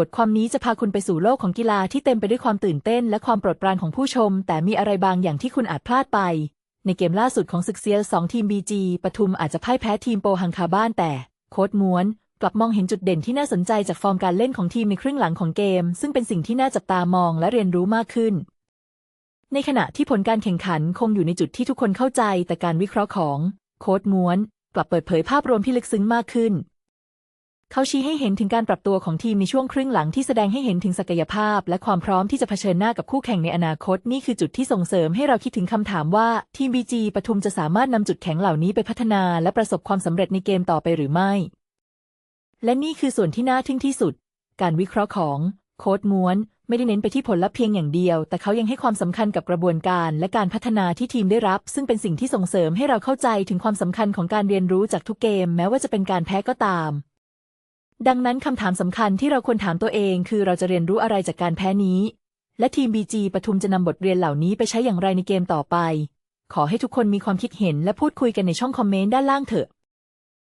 บทความนี้จะพาคุณไปสู่โลกของกีฬาที่เต็มไปด้วยความตื่นเต้นและความโปรดปรานของผู้ชม แต่มีอะไรบางอย่างที่คุณอาจพลาดไป ในเกมล่าสุดของศึกเซียสองทีมบีจีปทุมอาจจะพ่ายแพ้ทีมโปฮังคาบ้านแต่ โค้ดม้วน กลับมองเห็นจุดเด่นที่น่าสนใจจากฟอร์มการเล่นของทีมในครึ่งหลังของเกม ซึ่งเป็นสิ่งที่น่าจับตามองและเรียนรู้มากขึ้น ในขณะที่ผลการแข่งขันคงอยู่ในจุดที่ทุกคนเข้าใจ แต่การวิเคราะห์ของ โค้ดม้วน กลับเปิดเผยภาพรวมที่ลึกซึ้งมากขึ้น เขาชี้ให้เห็นถึงการปรับตัวของทีมในช่วงครึ่งหลังที่แสดงให้เห็นถึงศักยภาพ และความพร้อมที่จะเผชิญหน้ากับคู่แข่งในอนาคต นี่คือจุดที่ส่งเสริมให้เราคิดถึงคำถามว่าทีมบีจีปทุมจะสามารถนำจุดแข็งเหล่านี้ไปพัฒนา และประสบความสำเร็จในเกมต่อไปหรือไม่ และนี่คือส่วนที่น่าทึ่งที่สุด การวิเคราะห์ของโค้ดม้วนไม่ได้เน้นไปที่ผลลัพธ์เพียงอย่างเดียว แต่เขายังให้ความสำคัญกับกระบวนการและการพัฒนาที่ทีมได้รับ ซึ่งเป็นสิ่งที่ส่งเสริมให้เราเข้าใจถึงความสำคัญของการเรียนรู้จากทุกเกม แม้ว่าจะเป็นการแพ้ก็ตาม ดังนั้นคำถามสำคัญที่เราควรถามตัวเอง คือเราจะเรียนรู้อะไรจากการแพ้นี้ และทีม BG ปทุมจะนำบทเรียนเหล่านี้ไปใช้อย่างไรในเกมต่อไป ขอให้ทุกคนมีความคิดเห็นและพูดคุยกันในช่องคอมเมนต์ด้านล่างเถอะ